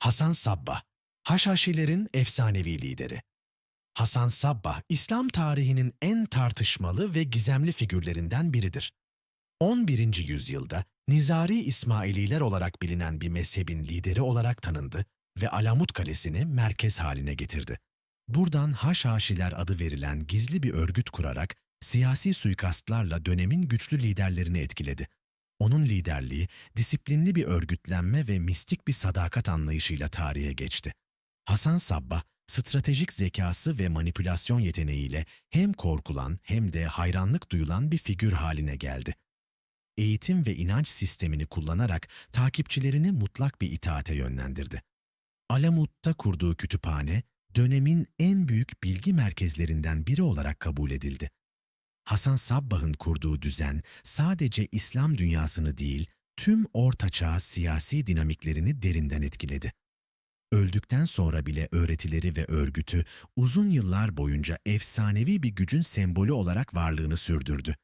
Hasan Sabbah, Haşhaşilerin efsanevi lideri. Hasan Sabbah, İslam tarihinin en tartışmalı ve gizemli figürlerinden biridir. 11. yüzyılda Nizari İsmaililer olarak bilinen bir mezhebin lideri olarak tanındı ve Alamut Kalesi'ni merkez haline getirdi. Buradan Haşhaşiler adı verilen gizli bir örgüt kurarak siyasi suikastlarla dönemin güçlü liderlerini etkiledi. Onun liderliği disiplinli bir örgütlenme ve mistik bir sadakat anlayışıyla tarihe geçti. Hasan Sabbah, stratejik zekası ve manipülasyon yeteneğiyle hem korkulan hem de hayranlık duyulan bir figür haline geldi. Eğitim ve inanç sistemini kullanarak takipçilerini mutlak bir itaate yönlendirdi. Alamut'ta kurduğu kütüphane, dönemin en büyük bilgi merkezlerinden biri olarak kabul edildi. Hasan Sabbah'ın kurduğu düzen sadece İslam dünyasını değil, tüm ortaçağ siyasi dinamiklerini derinden etkiledi. Öldükten sonra bile öğretileri ve örgütü uzun yıllar boyunca efsanevi bir gücün sembolü olarak varlığını sürdürdü.